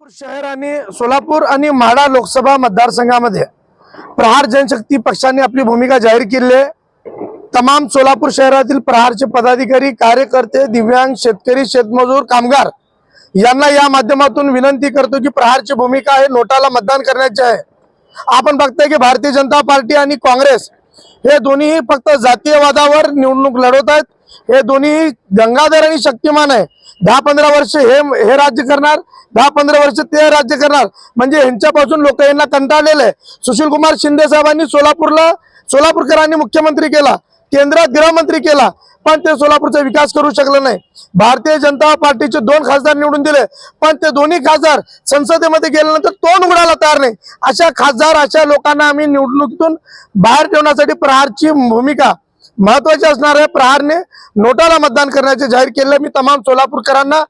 शहर आणि सोलापूर आणि म्हाडा लोकसभा मतदारसंघामध्ये प्रहार जनशक्ती पक्षाने आपली भूमिका जाहीर केली आहे. तमाम सोलापूर शहरातील प्रहारचे पदाधिकारी कार्यकर्ते दिव्यांग शेतकरी शेतमजूर कामगार यांना या माध्यमातून विनंती करतो की प्रहारची भूमिका आहे नोटाला मतदान करण्याची आहे. आपण बघतोय की भारतीय जनता पार्टी आणि काँग्रेस हे दोन्ही फक्त जातीयवादावर निवडणूक लढवत आहेत. हे दोन्ही गंगाधर आणि शक्तिमान आहे. दहा पंधरा वर्ष हे हे राज्य करणार दहा पंधरा वर्ष ते राज्य करणार. म्हणजे ह्यांच्यापासून लोक यांना कंटाळलेले आहे. सुशील कुमार शिंदे साहेबांनी सोलापूरला सोलापूरकरांनी मुख्यमंत्री केला. केंद्रात गृहमंत्री केला पण ते सोलापूरचा विकास करू शकलं नाही. भारतीय जनता पार्टीचे दोन खासदार निवडून दिले पण ते दोन्ही खासदार संसदेमध्ये गेल्यानंतर तोंड उघडायला तयार नाही. अशा खासदार अशा लोकांना आम्ही निवडणुकीतून बाहेर ठेवण्यासाठी प्रहारची भूमिका महत्वाची असणार आहे. प्रहारने नोटाला मतदान करण्याचे जाहीर केले मी तमाम सोलापूरकरांना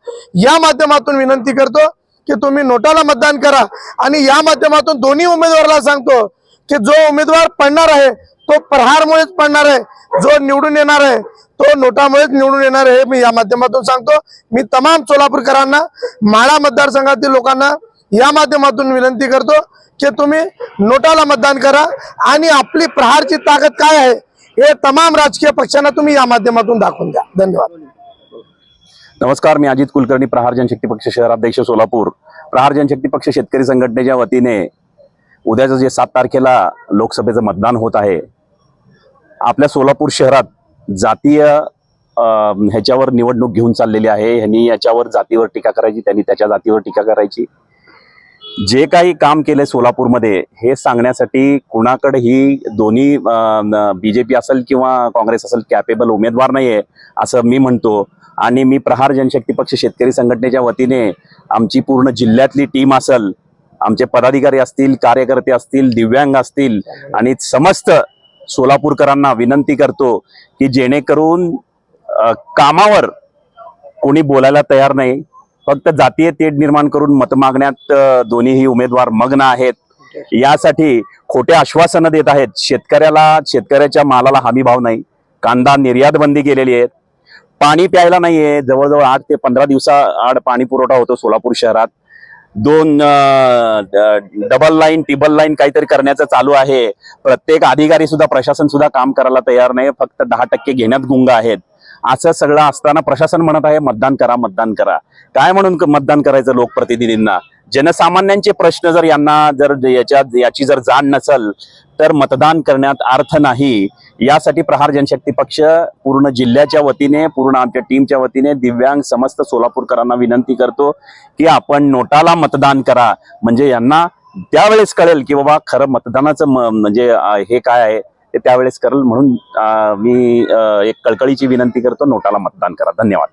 या माध्यमातून विनंती करतो की तुम्ही नोटाला मतदान करा. आणि या माध्यमातून दोन्ही उमेदवाराला सांगतो की जो उमेदवार पडणार आहे तो प्रहारमुळेच पडणार आहे. जो निवडून येणार आहे तो नोटामुळेच निवडून येणार आहे मी या माध्यमातून सांगतो. मी तमाम सोलापूरकरांना माळा मतदारसंघातील लोकांना या माध्यमातून विनंती करतो की तुम्ही नोटाला मतदान करा आणि आपली प्रहारची ताकद काय आहे हे तमाम राजकीय पक्षांना तुम्ही या माध्यमातून दाखवून द्या. धन्यवाद. नमस्कार मी अजित कुलकर्णी प्रहार जनशक्ती पक्ष शहराध्यक्ष सोलापूर. प्रहार जनशक्ती पक्ष शेतकरी संघटनेच्या वतीने उद्याचं जे सात तारखेला लोकसभेचं मतदान होत आहे आपल्या सोलापूर शहरात जातीय ह्याच्यावर निवडणूक घेऊन चाललेली आहे. ह्यांनी याच्यावर जातीवर टीका करायची त्यांनी त्याच्या जातीवर टीका करायची. जे काही काम केलंय सोलापूरमध्ये हे सांगण्यासाठी कुणाकडे ही दोन्ही बीजेपी असेल किंवा काँग्रेस असेल कॅपेबल उमेदवार नाहीये असं मी म्हणतो. आणि मी प्रहार जनशक्ती पक्ष शेतकरी संघटनेच्या वतीने आमची पूर्ण जिल्ह्यातली टीम असेल आमचे पदाधिकारी असतील कार्यकर्ते असतील दिव्यांग असतील आणि समस्त सोलापूरकरांना विनंती करतो की जेणेकरून कामावर कोणी बोलायला तयार नाही. फक्त जातीय तेढ निर्माण करून मत मागण्यात दोन्हीही उमेदवार मग्न आहेत. यासाठी खोटे आश्वासनं देत आहेत. शेतकऱ्याला शेतकऱ्याच्या मालाला हमी भाव नाही. कांदा निर्यात बंदी केलेली आहे. पाणी प्यायला नाहीये. जवळजवळ आठ ते पंधरा दिवसा आड पाणी पुरवठा होतो सोलापूर शहरात. दोन डबल लाईन टिबल लाईन काहीतरी करण्याचं चालू आहे. प्रत्येक अधिकारी सुद्धा प्रशासन सुद्धा काम करायला तयार नाही. फक्त दहा टक्के घेण्यात गुंग आहेत. असं सगळं असताना प्रशासन म्हणत आहे मतदान करा मतदान करा. काय म्हणून मतदान करायचं लोकप्रतिनिधींना? जनसामान्यांचे प्रश्न जर यांना जर याच्या याची जर जाण नसल तर मतदान करण्यात अर्थ नाही. यासाठी प्रहार जनशक्ती पक्ष पूर्ण जिल्ह्याच्या वतीने पूर्ण आमच्या टीमच्या वतीने दिव्यांग समस्त सोलापूरकरांना विनंती करतो की आपण नोटाला मतदान करा. म्हणजे यांना त्यावेळेस कळेल की बाबा खरं मतदानाचं म- म्हणजे हे काय आहे ते त्यावेळेस करेल म्हणून मी एक कळकळीची विनंती करतो नोटाला मतदान करा. धन्यवाद.